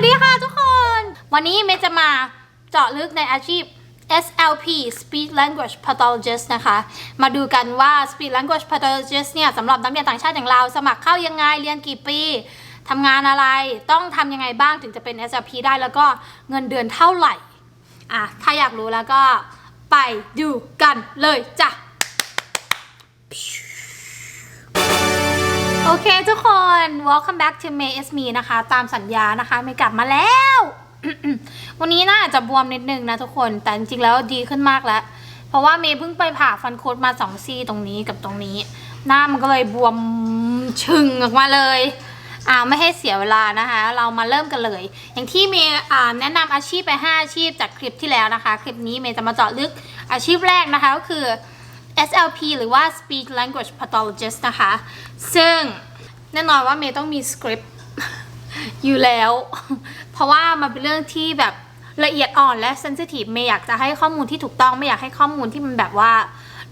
วัสดีค่ะทุกคน วันนี้เมย์จะมาเจาะลึกในอาชีพ SLP Speech Language Pathologist นะคะ มาดูกันว่า Speech Language Pathologist เนี่ยสำหรับนักเรียนต่างชาติอย่างเราสมัครเข้ายังไง เรียนกี่ปีทำงานอะไร ต้องทำยังไงบ้างถึงจะเป็น SLP ได้แล้วก็เงินเดือนเท่าไหร่ อะ ถ้าอยากรู้แล้วก็ไปดูกันเลยจ้ะ โอเคทุกคน welcome back to May is me นะคะ ตามสัญญานะคะเมย์กลับมาแล้ว วันนี้น่าจะบวมนิดนึงนะทุกคน แต่จริงๆแล้วดีขึ้นมากแล้ว เพราะว่าเมย์เพิ่งไปผ่าฟันคุดมาสองซี่ตรงนี้กับตรงนี้ หน้ามันก็เลยบวมชึงออกมาเลย อ่าไม่ให้เสียเวลานะคะ เรามาเริ่มกันเลย อย่างที่เมย์อ่าแนะนำอาชีพไป 5 อาชีพจากคลิปที่แล้วนะคะ คลิปนี้เมย์จะมาเจาะลึกอาชีพแรกนะคะก็คือ SLP หรือว่า Speech Language Pathologist นะคะ ซึ่งแน่นอนว่าเมย์ต้องมีสคริปต์อยู่แล้ว เพราะว่ามันเป็นเรื่องที่แบบละเอียดอ่อนและเซนซิทีฟเมย์อยากจะให้ข้อมูลที่ถูกต้องไม่อยากให้ข้อมูลที่มันแบบว่า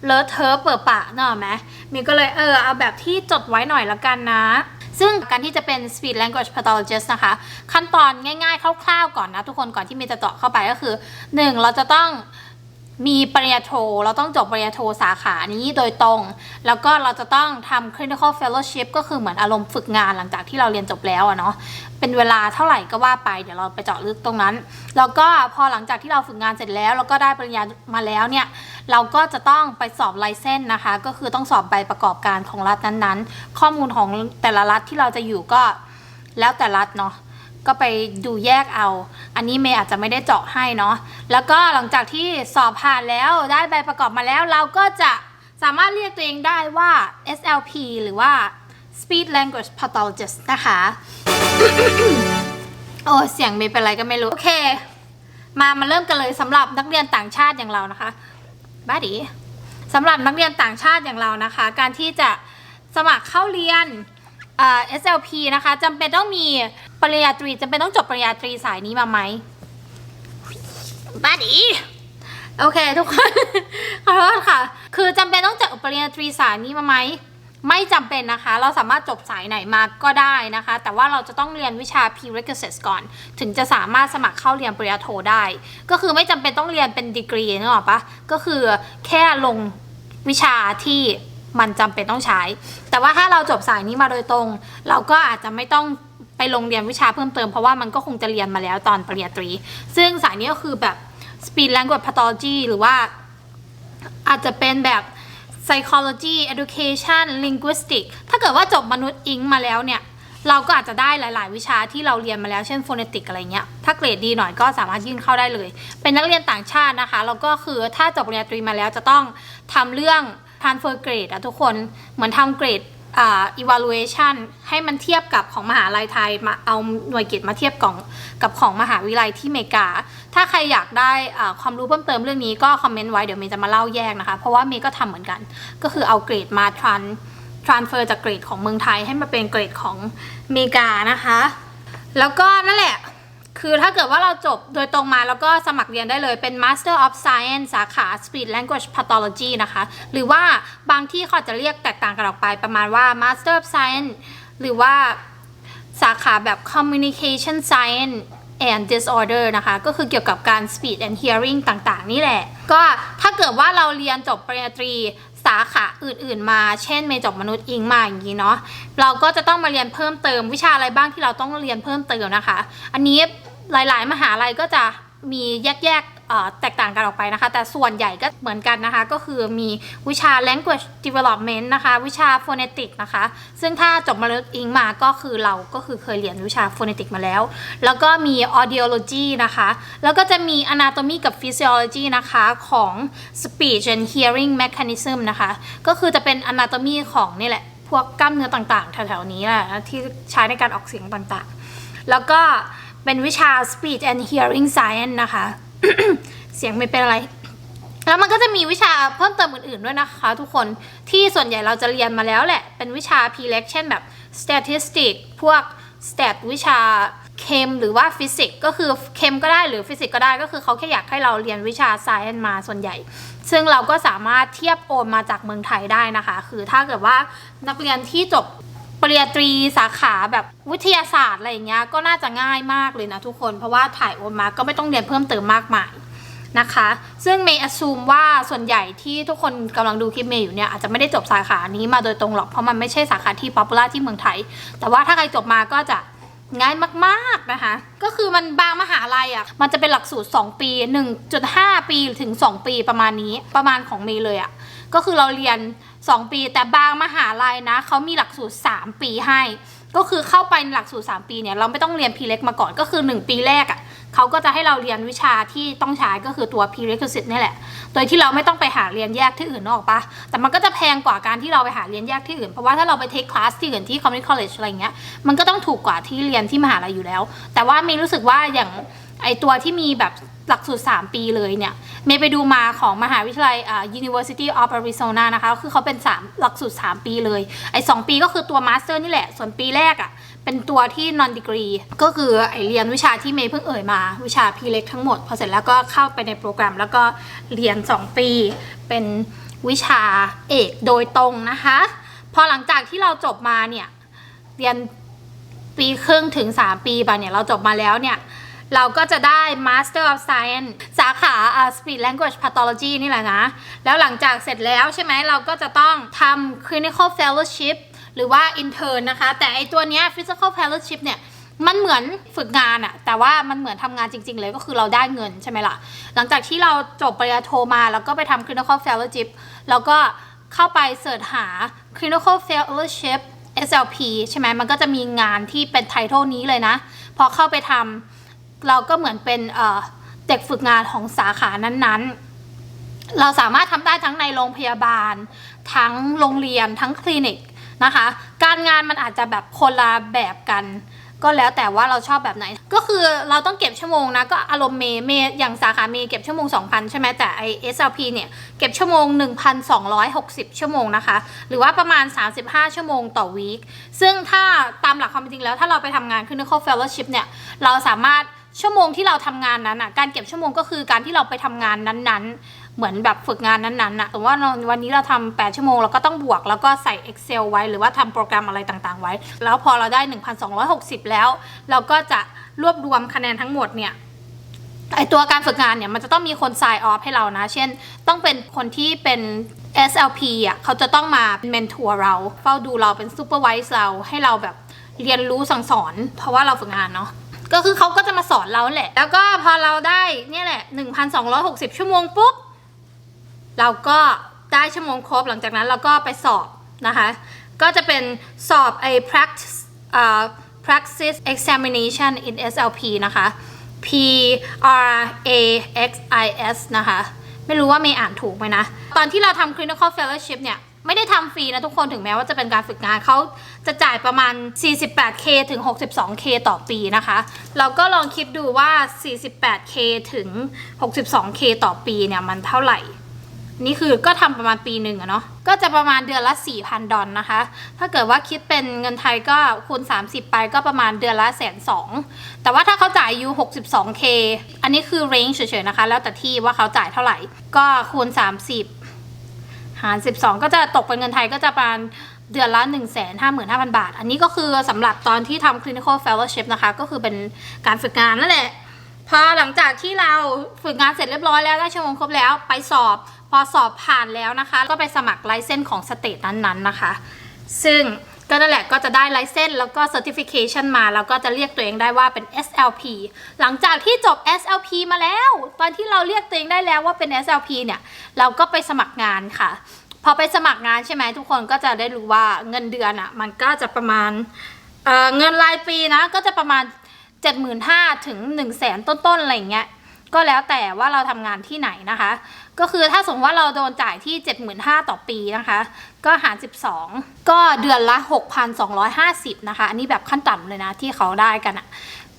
เลอะเทอะเปิดปะเนอะไหมเมย์ก็เลยเออเอาแบบที่จดไว้หน่อยละกันนะ ซึ่งการที่จะเป็น speech language pathologist นะคะ ขั้นตอนง่ายๆ คร่าวๆก่อนนะทุกคนก่อนที่เมย์จะเจาะเข้าไปก็คือ 1. เราจะต้อง มีปริญญาโท เราต้องจบปริญญาโทสาขานี้โดยตรง แล้วก็เราจะต้องทำ clinical fellowship ก็คือเหมือนอารมณ์ฝึกงานหลังจากที่เราเรียนจบแล้วอะเนาะ เป็นเวลาเท่าไหร่ก็ว่าไป เดี๋ยวเราไปเจาะลึกตรงนั้น แล้วก็พอหลังจากที่เราฝึกงานเสร็จแล้ว แล้วก็ได้ปริญญามาแล้วเนี่ย เราก็จะต้องไปสอบไลเซนส์นะคะ ก็คือต้องสอบใบประกอบการของรัฐนั้นๆ ข้อมูลของแต่ละรัฐที่เราจะอยู่ก็แล้วแต่รัฐเนาะ ก็ไปดูแยกเอา อันนี้เมย์อาจจะไม่ได้เจาะให้เนาะแล้วก็หลังจากที่สอบผ่านแล้วได้ใบประกอบมาแล้ว เราก็จะสามารถเรียกตัวเองได้ว่า SLP หรือว่า Speech Language Pathologist นะคะ โอ้เสียงเมย์เป็นอะไรก็ไม่รู้ โอเค มามาเริ่มกันเลยสำหรับนักเรียนต่างชาติอย่างเรานะคะบ้าดีสำหรับนักเรียนต่างชาติอย่างเรานะคะ การที่จะสมัครเข้าเรียน อ่อ SLP นะคะจำเป็นต้องมีปริญญาตรีจำเป็นต้องจบปริญญาตรีสายนี้มาไหมบ้าดีโอเคทุกคน ขอโทษค่ะ คือจำเป็นต้องจบปริญญาตรีสายนี้มาไหมไม่จำเป็นนะคะ เราสามารถจบสายไหนมาก็ได้นะคะ แต่ว่าเราจะต้องเรียนวิชา prerequisites ก่อน ถึงจะสามารถสมัครเข้าเรียนปริญญาโทได้ ก็คือไม่จำเป็นต้องเรียนเป็นดีกรีนึกออกปะก็คือแค่ลงวิชาที่ มันจำเป็นต้องใช้ แต่ว่าถ้าเราจบสายนี้มาโดยตรง เราก็อาจจะไม่ต้องไปลงเรียนวิชาเพิ่มเติมเพราะว่ามันก็คงจะเรียนมาแล้วตอนปริญญาตรี ซึ่งสายนี้ก็คือแบบ speech language pathology หรือว่าอาจจะเป็นแบบ psychology education linguistic ถ้าเกิดว่าจบมนุษย์อิงมาแล้วเนี่ย เราก็อาจจะได้หลาย ๆ วิชาที่เราเรียนมาแล้วเช่น phonetic อะไรเงี้ย ถ้าเกรดดีหน่อยก็สามารถยื่นเข้าได้เลย เป็นนักเรียนต่างชาตินะคะ แล้วก็คือถ้าจบปริญญาตรีมาแล้วจะต้องทำเรื่อง transfer grade อะทุกคนเหมือนทำเกรดอ่า evaluation ให้มันเทียบกับของมหาลัยไทยมาเอาหน่วยเกรดมาเทียบกับกับของมหาวิทยาลัยที่อเมริกา ถ้าใครอยากได้อ่าความรู้เพิ่มเติมเรื่องนี้ก็คอมเมนต์ไว้เดี๋ยวเมย์จะมาเล่าแยกนะคะ เพราะว่าเมย์ก็ทำเหมือนกัน ก็คือเอาเกรดมา tran transfer จากเกรดของเมืองไทยให้มาเป็นเกรดของอเมริกานะคะ แล้วก็นั่นแหละ คือถ้าเกิดว่าเราจบโดยตรงมาแล้วก็สมัครเรียนได้เลยเป็น Master of Science สาขา Speech Language Pathology นะคะ หรือว่าบางที่เขาจะเรียกแตกต่างกันออกไปประมาณว่า Master of Science หรือว่าสาขาแบบ Communication Science and Disorder นะคะ ก็คือเกี่ยวกับการ Speech and Hearing ต่างๆ นี่แหละ ก็ถ้าเกิดว่าเราเรียนจบปริญญาตรีสาขาอื่นๆ มา เช่นเมจบมนุษย์อิงมาอย่างนี้เนาะ เราก็จะต้องมาเรียนเพิ่มเติมวิชาอะไรบ้างที่เราต้องเรียนเพิ่มเติมนะคะ อันนี้ หลาย ๆ มหาลัยก็จะมีแยกๆแตกต่างกันออกไปนะคะ แต่ส่วนใหญ่ก็เหมือนกันนะคะ ก็คือมีวิชา language development นะคะ วิชา phonetic นะคะ ซึ่งถ้าจบมนุษย์อิงมาก็คือเราก็คือเคยเรียนวิชา phonetic มาแล้ว แล้วก็มี audiology นะคะ แล้วก็จะมี anatomy กับ physiology นะคะของ speech and hearing mechanism นะคะ ก็คือจะเป็น anatomy ของนี่แหละ พวกกล้ามเนื้อต่างๆแถวๆนี้แหละที่ใช้ในการออกเสียงต่างๆ แล้วก็ เป็นวิชา speech and hearing science นะคะ เสียงไม่เป็นอะไร แล้วมันก็จะมีวิชาเพิ่มเติมอื่นๆด้วยนะคะ ทุกคนที่ส่วนใหญ่เราจะเรียนมาแล้วแหละ เป็นวิชา p l e x เช่นแบบ statistic พวก stat วิชาเคมหรือว่าฟิสิกส์ก็คือเคมก็ได้หรือฟิสิกส์ก็ได้ก็คือเขาแค่อยากให้เราเรียนวิชา science มาส่วนใหญ่ ซึ่งเราก็สามารถเทียบโอนมาจากเมืองไทยได้นะคะ คือถ้าเกิดว่านักเรียนที่จบ ปริญญาตรีสาขาแบบวิทยาศาสตร์อะไรอย่างเงี้ยก็น่าจะง่ายมากเลยนะทุกคนเพราะว่าถ่ายโอนมาก็ไม่ต้องเรียนเพิ่มเติมมากมายนะคะ ซึ่งเมย์อ s ูมว่าส่วนใหญ่ที่ทุกคนกำลังดูคลิปเมย์อยู่เนี่ยอาจจะไม่ได้จบสาขานี้มาโดยตรงหรอกเพราะมันไม่ใช่สาขาที่ป๊อปปูล่าที่เมืองไทย แต่ว่าถ้าใครจบมาก็จะง่ายมากๆนะคะ ก็คือมันบางมหาลัยอะ มันจะเป็นหลักสูตร 2 ปี 1.5 ปีถึง 2 ปีประมาณนี้ประมาณของเมย์เลยอะ ก็คือเราเรียน 2 ปี แต่บางมหาลัยนะเขามีหลักสูตร 3 ปีให้ ก็คือเข้าไปหลักสูตร 3 ปีเนี่ยเราไม่ต้องเรียน prereq มาก่อนก็คือ 1 ปีแรกอะ่ะเขาก็จะให้เราเรียนวิชาที่ต้องใช้ก็คือตัว prerequisite นี่แหละ โดยที่เราไม่ต้องไปหาเรียนแยกที่อื่นนกออกปะแต่มันก็จะแพงกว่าการที่เราไปหาเรียนแยกที่อื่น เพราะว่าถ้าเราไปเทคคลาสที่อื่นที่ community college อะไรเงี้ย มันก็ต้องถูกกว่าที่เรียนที่มหาลัยอยู่แล้ว แต่ว่ามีรู้สึกว่าอย่าง ไอตัวที่มีแบบหลักสูตร 3 ปีเลยเนี่ย เมย์ไปดูมาของมหาวิทยาลัยอ่า University of Arizona นะคะ คือเขาเป็น 3 หลักสูตร 3 ปีเลย ไอ้2ปีก็คือตัวมาสเตอร์นี่แหละ ส่วนปีแรกอะ่ะ เป็นตัวที่ non degree ก็คือไอเรียนวิชาที่เมย์เพิ่งเอ่ยมา วิชาพีเล็กทั้งหมด พอเสร็จแล้วก็เข้าไปในโปรแกรม แล้วก็เรียน 2 ปี เป็นวิชาเอกโดยตรงนะคะ พอหลังจากที่เราจบมาเนี่ย เรียนปีครึ่งถึง 3 ปีไปเนี่ย เราจบมาแล้วเนี่ย เราก็จะได้ Master of Science สาขา uh, Speech Language Pathology นี่แหละนะ แล้วหลังจากเสร็จแล้วใช่ไหมเราก็จะต้องทำ Clinical Fellowship หรือว่า Intern นะคะ แต่ไอตัวเนี้ย Physical Fellowship เนี่ยมันเหมือนฝึกงานอะแต่ว่ามันเหมือนทำงานจริง ๆ เลยก็คือเราได้เงินใช่ไหมล่ะ หลังจากที่เราจบปริญญาโทมา แล้วก็ไปทำ Clinical Fellowship แล้วก็เข้าไปเสิร์ชหา Clinical Fellowship SLP ใช่ไหมมันก็จะมีงานที่เป็นไททอลนี้เลยนะ พอเข้าไปทำ เราก็เหมือนเป็นเด็กฝึกงานของสาขานั้นๆ เราสามารถทำได้ทั้งในโรงพยาบาล ทั้งโรงเรียนทั้งคลินิกนะคะ การงานมันอาจจะแบบคนละแบบกัน ก็แล้วแต่ว่าเราชอบแบบไหน ก็คือเราต้องเก็บชั่วโมงนะ ก็อารมณ์เมย์เมย์อย่างสาขาเมย์เก็บชั่วโมง 2,000 ใช่ไหมแต่ไอ SLP เนี่ยเก็บชั่วโมง 1,260 ชั่วโมงนะคะ หรือว่าประมาณ 35 ชั่วโมงต่อวีคซึ่งถ้าตามหลักความเป็นจริงแล้ว ถ้าเราไปทำงาน clinical fellowship เนี่ยเราสามารถ ชั่วโมงที่เราทำงานนั้นอะ การเก็บชั่วโมงก็คือการที่เราไปทำงานนั้นๆ เหมือนแบบฝึกงานนั้นๆน่ะสมมติว่าวันนี้เราทำ8ชั่วโมงเราก็ต้องบวกแล้วก็ใส่ Excel ไว้หรือว่าทำโปรแกรมอะไรต่างๆ ไว้ แล้วพอเราได้ 1,260 แล้ว เราก็จะรวบรวมคะแนนทั้งหมดเนี่ยไอตัวการฝึกงานเนี่ยมันจะต้องมีคน sign off ให้เรานะ เช่น ต้องเป็นคนที่เป็น SLP อะเขาจะต้องมาเป็นเมนทัวร์เรา เฝ้าดูเราเป็น supervise เราให้เราแบบเรียนรู้สั่งสอน เพราะว่าเราฝึกงานเนาะ ก็คือเขาก็จะมาสอนเราแหละ แล้วก็พอเราได้เนี่ยแหละ 1,260 ชั่วโมงปุ๊บ เราก็ได้ชั่วโมงครบหลังจากนั้นเราก็ไปสอบนะคะ ก็จะเป็นสอบไอ้ practice อ่า practice examination in SLP นะคะ P R A X I S นะคะ ไม่รู้ว่าเมย์อ่านถูกไหมนะ ตอนที่เราทำ clinical fellowship เนี่ย ไม่ได้ทำฟรีนะทุกคนถึงแม้ว่าจะเป็นการฝึกงานเขาจะจ่ายประมาณ 48k ถึง 62k ต่อปีนะคะ เราก็ลองคิดดูว่า 48k ถึง 62k ต่อปีเนี่ยมันเท่าไหร่ นี่คือก็ทำประมาณปีหนึ่งอะเนาะก็จะประมาณเดือนละ 4,000 ดอลนะคะ ถ้าเกิดว่าคิดเป็นเงินไทยก็คูณ 30 ไปก็ประมาณเดือนละแสนสองแต่ว่าถ้าเขาจ่ายยู 62k อันนี้คือ range เฉยๆนะคะ แล้วแต่ที่ว่าเขาจ่ายเท่าไหร่ ก็คูณ 30 หาร 12 ก็จะตกเป็นเงินไทยก็จะประมาณเดือนละ 1 5 5 0 0 0 บาท อันนี้ก็คือสำหรับตอนที่ทำ clinical fellowship นะคะ ก็คือเป็นการฝึกงานนั่นแหละ พอหลังจากที่เราฝึกงานเสร็จเรียบร้อยแล้วได้ชั่วโมงครบแล้วไปสอบ พอสอบผ่านแล้วนะคะ ก็ไปสมัครไลเซนส์ของสเตทนั้นๆนะคะ ซึ่ง ก็นั่นแหละก็จะได้ไลเซนส์แล้วก็ certification มา แล้วก็จะเรียกตัวเองได้ว่าเป็น SLP หลังจากที่จบ SLP มาแล้ว ตอนที่เราเรียกตัวเองได้แล้วว่าเป็น SLP เนี่ย เราก็ไปสมัครงานค่ะ พอไปสมัครงานใช่ไหมทุกคนก็จะได้รู้ว่าเงินเดือนอะ่ะมันก็จะประมาณเเงินรายปีนะก็จะประมาณ 75,000ถึง1 0 0 0 0ต้นๆอะไรอย่างเงี้ย ก็แล้วแต่ว่าเราทำงานที่ไหนนะคะ ก็คือถ้าสมมติว่าเราโดนจ่ายที่ 75,000 ต่อปีนะคะ ก็หาร 12 ก็เดือนละ 6,250 นะคะ อันนี้แบบขั้นต่ำเลยนะที่เขาได้กันอะ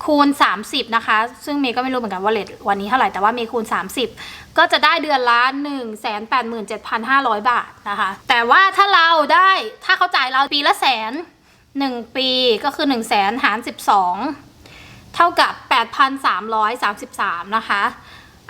คูณ 30 นะคะ ซึ่งเมย์ก็ไม่รู้เหมือนกันว่าเลทวันนี้เท่าไหร่ แต่ว่าเมย์คูณ 30 ก็จะได้เดือนละ 187,500 บาทนะคะ แต่ว่าถ้าเราได้ถ้าเขาจ่ายเราปีละแสน 1 ปีก็คือ 1 0 0 0 0แสนหาร12 เท่ากับ 8,333 นะคะ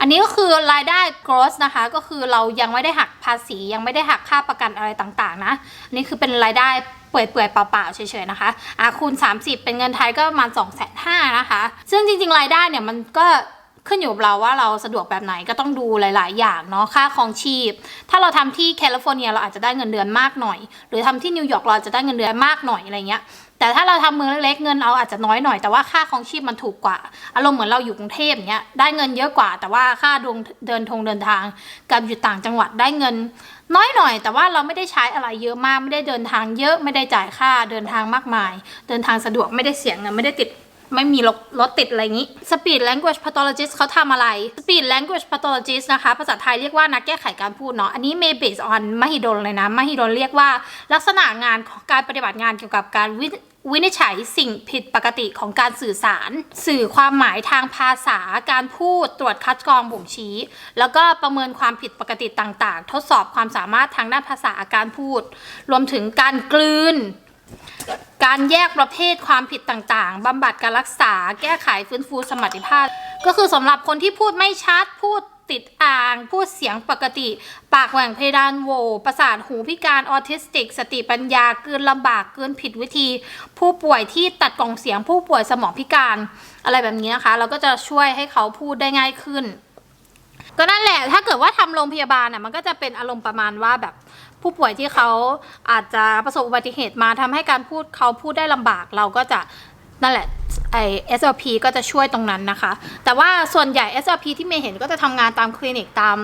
อันนี้ก็คือรายได้ gross นะคะ ก็คือเรายังไม่ได้หักภาษียังไม่ได้หักค่าประกันอะไรต่างๆนะ อันนี้คือเป็นรายได้เปื่อยๆเปล่าๆเฉยๆนะคะอะคูณ 30 เป็นเงินไทยก็ประมาณ 2 5 0 0 0นะคะ ซึ่งจริงๆ รายได้เนี่ยมันก็ขึ้นอยู่กับเราว่าเราสะดวกแบบไหนก็ต้องดูหลาย ๆ อย่างเนาะค่าครองชีพ ถ้าเราทำที่แคลิฟอร์เนียเราอาจจะได้เงินเดือนมากหน่อย หรือทำที่นิวยอร์กเราจะได้เงินเดือนมากหน่อยอะไรเงี้ย แต่ถ้าเราทำเมืองเล็กๆเงินเราอาจจะน้อยหน่อยแต่ว่าค่าครองชีพมันถูกกว่า อารมณ์เหมือนเราอยู่กรุงเทพเนี้ยได้เงินเยอะกว่า แต่ว่าค่าดวงเดินทงเดินทาง กับอยู่ต่างจังหวัดได้เงิน น้อยหน่อย แต่ว่าเราไม่ได้ใช้อะไรเยอะมากไม่ได้เดินทางเยอะไม่ได้จ่ายค่าเดินทางมากมาย เดินทางสะดวกไม่ได้เสียเงินไม่ได้ติด ไม่มีรถรถติดอะไรอย่างนี้ Speed Language Pathologist เขาทำอะไร Speed Language Pathologist นะคะ ภาษาไทยเรียกว่านักแก้ไขการพูดเนาะ อันนี้ may based on มหิดลเลยนะ มหิดลเรียกว่าลักษณะงานของการปฏิบัติงานเกี่ยวกับการวิวินิจฉัยสิ่งผิดปกติของการสื่อสาร สื่อความหมายทางภาษาการพูดตรวจคัดกรองบ่งชี้ แล้วก็ประเมินความผิดปกติต่างๆ ทดสอบความสามารถทางด้านภาษาการพูด รวมถึงการกลืน การแยกประเภทความผิดต่างๆ บำบัดการรักษา แก้ไขฟื้นฟูสมรรถภาพ ก็คือสำหรับคนที่พูดไม่ชัด พูดติดอ่าง พูดเสียงปกติ ปากแหว่งเพดานโว ประสาทหูพิการออทิสติก สติปัญญาเกินลำบากเกินผิดวิธี ผู้ป่วยที่ตัดกล่องเสียงผู้ป่วยสมองพิการ อะไรแบบนี้นะคะ เราก็จะช่วยให้เขาพูดได้ง่ายขึ้น ก็นั่นแหละ ถ้าเกิดว่าทำโรงพยาบาลน่ะมันก็จะเป็นอารมณ์ประมาณว่าแบบผู้ป่วยที่เขาอาจจะประสบอุบัติเหตุมาทำให้การพูดเขาพูดได้ลำบากเราก็จะนั่นแหละไอ SLP ก็จะช่วยตรงนั้นนะคะ แต่ว่าส่วนใหญ่ SLP ที่เมย์เห็นก็จะทำงานตามคลินิกตาม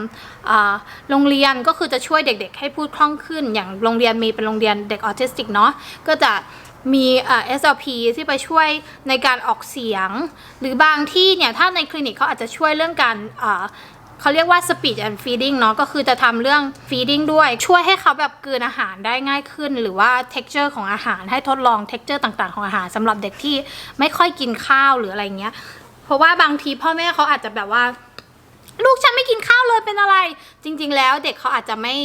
อ่าโรงเรียนก็คือจะช่วยเด็กๆ ให้พูดคล่องขึ้น อย่างโรงเรียนมีเป็นโรงเรียนเด็กออทิสติกเนาะก็จะมีเอ่อ SLP ที่ไปช่วยในการออกเสียง หรือบางที่เนี่ยถ้าในคลินิกเขาอาจจะช่วยเรื่องการอ่า เขาเรียกว่า speech and feeding เนาะก็คือจะทำเรื่อง feeding ด้วย ช่วยให้เขาแบบกลืนอาหารได้ง่ายขึ้น หรือว่า texture ของอาหารให้ทดลอง texture ต่างๆ ของอาหารสำหรับเด็กที่ไม่ค่อยกินข้าวหรืออะไรเงี้ย เพราะว่าบางทีพ่อแม่เขาอาจจะแบบว่าลูกฉันไม่กินข้าวเลยเป็นอะไร จริง ๆ แล้วเด็กเขาอาจจะไม่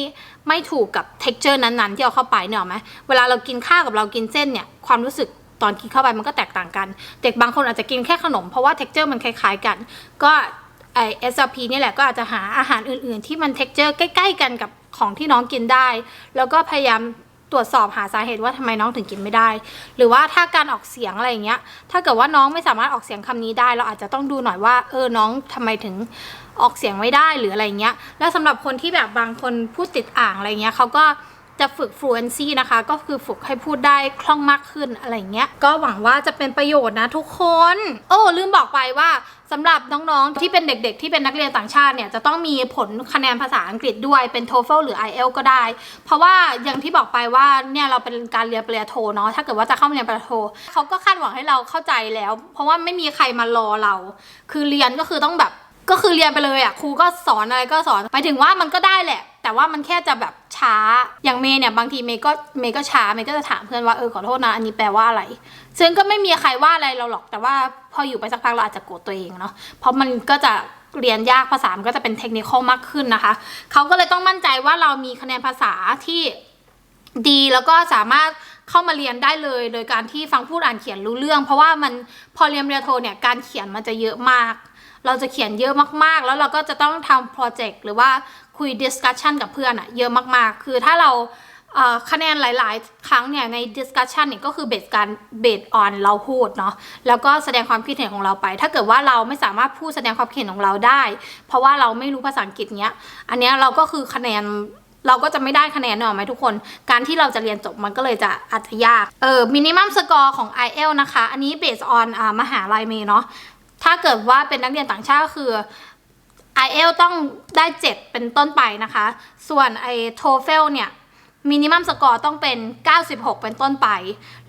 ไม่ถูกกับ texture นั้นๆ ที่เอาเข้าไปเนี่ยหรอไหมเวลาเรากินข้าวกับเรากินเส้นเนี่ยความรู้สึกตอนกินเข้าไปมันก็แตกต่างกัน เด็กบางคนอาจจะกินแค่ขนมเพราะว่า texture มันคล้าย ๆ กัน ก็ ไอ SLP นี่แหละก็อาจจะหาอาหารอื่น ๆ ที่มัน texture ใกล้ ๆ กันกับของที่น้องกินได้ แล้วก็พยายามตรวจสอบหาสาเหตุว่าทำไมน้องถึงกินไม่ได้ หรือว่าถ้าการออกเสียงอะไรอย่างเงี้ย ถ้าเกิดว่าน้องไม่สามารถออกเสียงคำนี้ได้ เราอาจจะต้องดูหน่อยว่า เออ น้องทำไมถึงออกเสียงไม่ได้หรืออะไรเงี้ย แล้วสำหรับคนที่แบบบางคนพูดติดอ่างอะไรเงี้ยเขาก็จะฝึก fluency นะคะ ก็คือฝึกให้พูดได้คล่องมากขึ้นอะไรเงี้ย ก็หวังว่าจะเป็นประโยชน์นะทุกคน โอ้ลืมบอกไปว่า สำหรับน้องๆ ที่เป็นเด็กๆ ที่เป็นนักเรียนต่างชาติเนี่ยจะต้องมีผลคะแนนภาษาอังกฤษด้วยเป็น TOEFL หรือ IELTS ก็ได้ เพราะว่าอย่างที่บอกไปว่าเนี่ยเราเป็นการเรียนปริญญาโทเนาะถ้าเกิดว่าจะเข้าเรียนปริญญาโทเขาก็คาดหวังให้เราเข้าใจแล้ว เพราะว่าไม่มีใครมารอเรา คือเรียนก็คือต้องแบบก็คือเรียนไปเลยอะครูก็สอนอะไรก็สอนไปถึงว่ามันก็ได้แหละ แต่ว่ามันแค่จะแบบช้า อย่างเมย์เนี่ยบางทีเมย์ก็เมย์ก็ช้าเมย์ก็จะถามเพื่อนว่าเออขอโทษนะอันนี้แปลว่าอะไร ซึ่งก็ไม่มีใครว่าอะไรเราหรอก แต่ว่าพออยู่ไปสักพักเราอาจจะโกรธตัวเองเนาะ เพราะมันก็จะเรียนยากภาษา มันก็จะเป็นเทคนิคมากขึ้นนะคะ เขาก็เลยต้องมั่นใจว่าเรามีคะแนนภาษาที่ดีแล้วก็สามารถเข้ามาเรียนได้เลย โดยการที่ฟังพูดอ่านเขียนรู้เรื่อง เพราะว่ามันพอเรียนปริญญาโทเนี่ยการเขียนมันจะเยอะมาก เราจะเขียนเยอะมากๆ แล้วเราก็จะต้องทำโปรเจกต์หรือว่าคุยดิสคัชชันกับเพื่อนอะเยอะมากๆ คือถ้าเราคะแนนหลาย ๆ ครั้งเนี่ยในดิสคัชชันเนี่ยก็คือเบสการเบสออนเราพูดเนาะแล้วก็แสดงความคิดเห็นของเราไป ถ้าเกิดว่าเราไม่สามารถพูดแสดงความคิดเห็นของเราได้ เพราะว่าเราไม่รู้ภาษาอังกฤษเนี้ยอันเนี้ยเราก็คือคะแนนเราก็จะไม่ได้คะแนนเนอะไหมทุกคน การที่เราจะเรียนจบมันก็เลยจะอาจจะยากเออมินิมัมสกอร์ของ i อ l นะคะ อันนี้เบสออนมหาลัยเมเนาะ ถ้าเกิดว่าเป็นนักเรียนต่างชาติก็คือ i อ l ต้องได้ 7 เป็นต้นไปนะคะ ส่วนไอ้ TOEFL เนี่ยมินิมัมสกอร์ต้องเป็น 96 เป็นต้นไป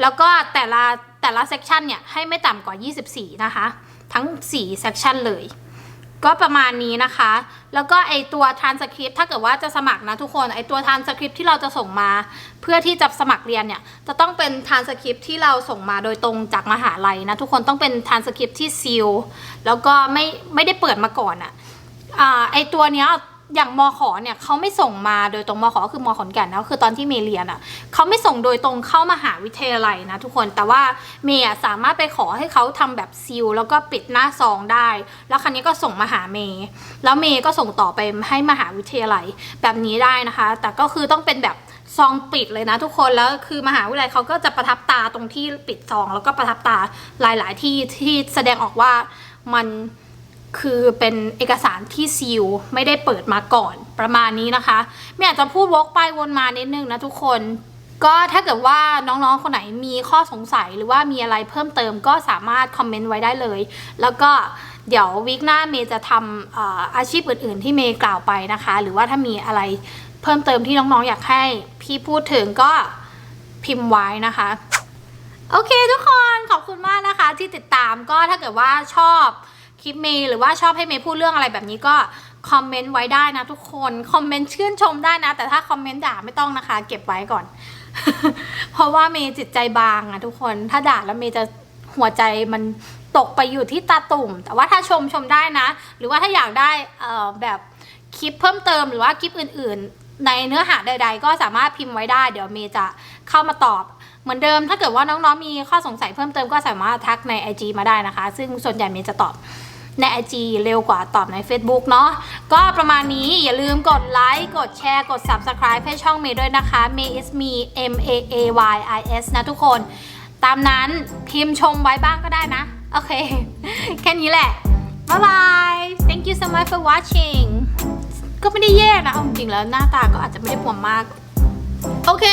แล้วก็แต่ละแต่ละเซกชันเนี่ยให้ไม่ต่ำกว่า 24 นะคะ ทั้ง 4 เซกชันเลย ก็ประมาณนี้นะคะ แล้วก็ไอตัว transcript ถ้าเกิดว่าจะสมัครนะทุกคน ไอตัว transcript ที่เราจะส่งมา เพื่อที่จะสมัครเรียนเนี่ย จะต้องเป็น transcript ที่เราส่งมาโดยตรงจากมหาลัยนะทุกคนต้องเป็น transcript ที่ซีล แล้วก็ไม่ไม่ได้เปิดมาก่อนอะอะไอตัวเนี้ย อย่างมขเนี่ยเขาไม่ส่งมาโดยตรงมขก็คือมขอนแก่นนะคือตอนที่เมย์เรียนอะ่ะเขาไม่ส่งโดยตรงเข้ามหาวิทยาลัยนะทุกคนแต่ว่าเมย์สามารถไปขอให้เขาทำแบบซีลแล้วก็ปิดหน้าซองได้ แล้วคันนี้ก็ส่งมาหาเมย์แล้วเมย์ก็ส่งต่อไปให้มหาวิทยาลัยแบบนี้ได้นะคะ แต่ก็คือต้องเป็นแบบซองปิดเลยนะทุกคนแล้วคือมหาวิทยาลัยเขาก็จะประทับตาตรงที่ปิดซอง แล้วก็ประทับตาหลาย ๆ ที่ที่แสดงออกว่ามัน คือเป็นเอกสารที่ซีลไม่ได้เปิดมาก่อนประมาณนี้นะคะไม่อยากจะพูดวกไปวนมานิดนึงนะทุกคน ก็ถ้าเกิดว่าน้องๆ คนไหนมีข้อสงสัยหรือว่ามีอะไรเพิ่มเติมก็สามารถคอมเมนต์ไว้ได้เลย แล้วก็เดี๋ยววีคหน้าเมย์จะทำเอ่ออาชีพอื่นๆ ที่เมย์กล่าวไปนะคะ หรือว่าถ้ามีอะไรเพิ่มเติมที่น้องๆ อยากให้พี่พูดถึงก็พิมพ์ไว้นะคะโอเคทุกคนขอบคุณมากนะคะที่ติดตามก็ถ้าเกิดว่าชอบ คลิปเมย์หรือว่าชอบให้เมย์พูดเรื่องอะไรแบบนี้ก็คอมเมนต์ไว้ได้นะทุกคนคอมเมนต์ชื่นชมได้นะ แต่ถ้าคอมเมนต์ด่าไม่ต้องนะคะ เก็บไว้ก่อน เพราะว่าเมย์จิตใจบางอะทุกคนถ้าด่าแล้วเมย์จะหัวใจมันตกไปอยู่ที่ตาตุ่ม แต่ว่าถ้าชมชมได้นะ หรือว่าถ้าอยากได้แบบคลิปเพิ่มเติมหรือว่าคลิปอื่น ๆ ในเนื้อหาใด ๆ ก็สามารถพิมพ์ไว้ได้ เดี๋ยวเมย์จะเข้ามาตอบเหมือนเดิม ถ้าเกิดว่าน้องๆมีข้อสงสัยเพิ่มเติมก็สามารถทักใน IG มาได้นะคะ ซึ่งส่วนใหญ่เมย์จะตอบ ใน IG เร็วกว่าตอบใน Facebook เนาะก็ประมาณนี้อย่าลืมกดไลค์กดแชร์กด Subscribe ให้ช่องเมย์ด้วยนะคะ May is me M A A Y I S นะทุกคน ตามนั้นพิมพ์ชมไว้บ้างก็ได้นะ โอเค แค่นี้แหละ บ๊ายบาย thank you so much for watching ก็ไม่ได้แย่นะเอาจริงๆแล้วหน้าตาก็อาจจะไม่ได้ปวมมาก โอเค